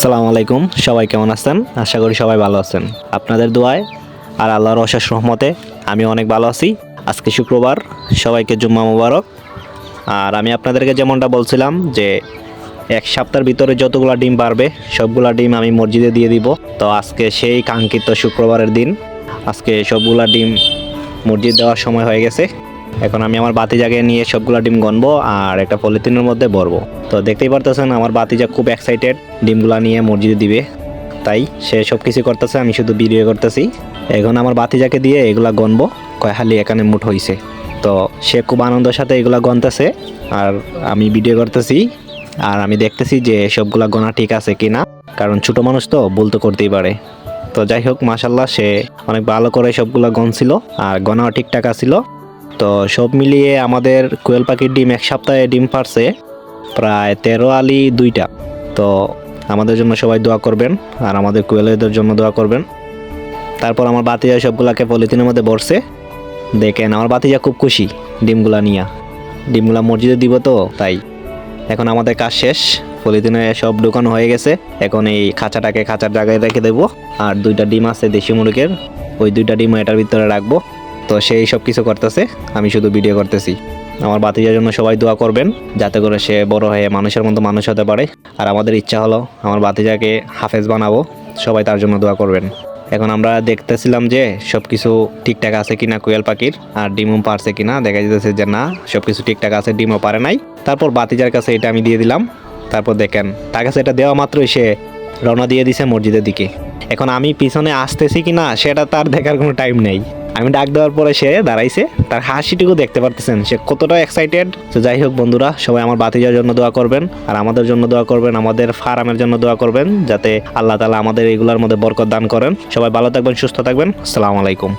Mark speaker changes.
Speaker 1: সালামু আলাইকুম, সবাই কেমন আছেন? আশা করি সবাই ভালো আছেন। আপনাদের দোয়ায় আর আল্লাহর অশেষ রহমতে আমি অনেক ভালো আছি। আজকে শুক্রবার, সবাইকে জুম্মা মুবারক। আর আমি আপনাদেরকে যেমনটা বলছিলাম যে, এক সপ্তাহের ভিতরে যতগুলো ডিম পারবে সবগুলা ডিম আমি মসজিদে দিয়ে দিব। তো আজকে সেই কাঙ্ক্ষিত শুক্রবারের দিন, আজকে সবগুলা ডিম মসজিদ দেওয়ার সময় হয়ে গেছে। এখন আমি আমার বাতিজাকে নিয়ে সবগুলা ডিম গনবো আর একটা পলিথিনের মধ্যে ভরবো। তো দেখতেই পারতেছেন আমার বাতিজা খুব এক্সাইটেড ডিমগুলা নিয়ে মসজিদে দিবে। তাই সে সব কিছু করতেছে, আমি শুধু ভিডিও করতেছি। এখন আমার বাতিজাকে দিয়ে এগুলা গনবো, কয় হালি এখানে মুঠ হইছে। তো সে খুব আনন্দের সাথে এগুলা গনতেছে আর আমি ভিডিও করতেছি আর আমি দেখতেছি যে সবগুলা গনা ঠিক আছে কিনা, কারণ ছোট মানুষ তো ভুল তো করতেই পারে। তো যাই হোক মাসাল্লাহ সে অনেক ভালো করে সবগুলা গনছিল আর গনাও ঠিকঠাক আছিল। তো সব মিলিয়ে আমাদের কোয়েল পাখির ডিম এক সপ্তাহে ডিম পারছে, প্রায় তেরো আলি দুইটা। তো আমাদের জন্য সবাই দোয়া করবেন, আর আমাদের কোয়েলদের জন্য দোয়া করবেন। তারপর আমার বাতিজা সবগুলাকে পলিথিনের মধ্যে ভরছে। দেখেন, আমার বাতিজা খুব খুশি ডিমগুলা নিয়া। ডিমগুলা মসজিদে দিব তো, তাই। এখন আমাদের কাজ শেষ, পলিথিনে সব ঢুকানো হয়ে গেছে। এখন এই খাঁচাটাকে খাঁচার জায়গায় রেখে দেবো। আর দুইটা ডিম আছে দেশি মুরগের, ওই দুইটা ডিম এটার ভিতরে রাখব। তো সেই সব কিছু করতেছে, আমি শুধু ভিডিও করতেছি। আমার বাতিজার জন্য সবাই দোয়া করবেন, যাতে করে সে বড় হয়ে মানুষের মতো মানুষ হতে পারে। আর আমাদের ইচ্ছা হলো আমার বাতিজাকে হাফেজ বানাবো, সবাই তার জন্য দোয়া করবেন। এখন আমরা দেখতেছিলাম যে সব কিছু ঠিকঠাক আছে কিনা কোয়েল পাখির, আর ডিমও পারছে কিনা, দেখা যেতেছে যে না সব কিছু ঠিকঠাক আছে, ডিমও পারে নাই। তারপর বাতিজার কাছে এটা আমি দিয়ে দিলাম। তারপর দেখেন, তার কাছে এটা দেওয়া মাত্রই সে রওনা দিয়ে দিছে মসজিদের দিকে। এখন আমি পিছনে আসতেছি কি না সেটা তার দেখার কোনো টাইম নেই। আমি ডাক দেওয়ার পরে সে দাঁড়াইছে। তার হাসিটুকু দেখতে পারতেছেন। সে কতটা এক্সাইটেড তো যাই হোক বন্ধুরা, সবাই আমার বাতি যাওয়ার জন্য দোয়া করবেন, আর আমাদের জন্য দোয়া করবেন, আমাদের ফার্মের জন্য দোয়া করবেন, যাতে আল্লাহ তালা আমাদের এগুলোর মধ্যে বরকত দান করেন। সবাই ভালো থাকবেন, সুস্থ থাকবেন। আসসালামু আলাইকুম।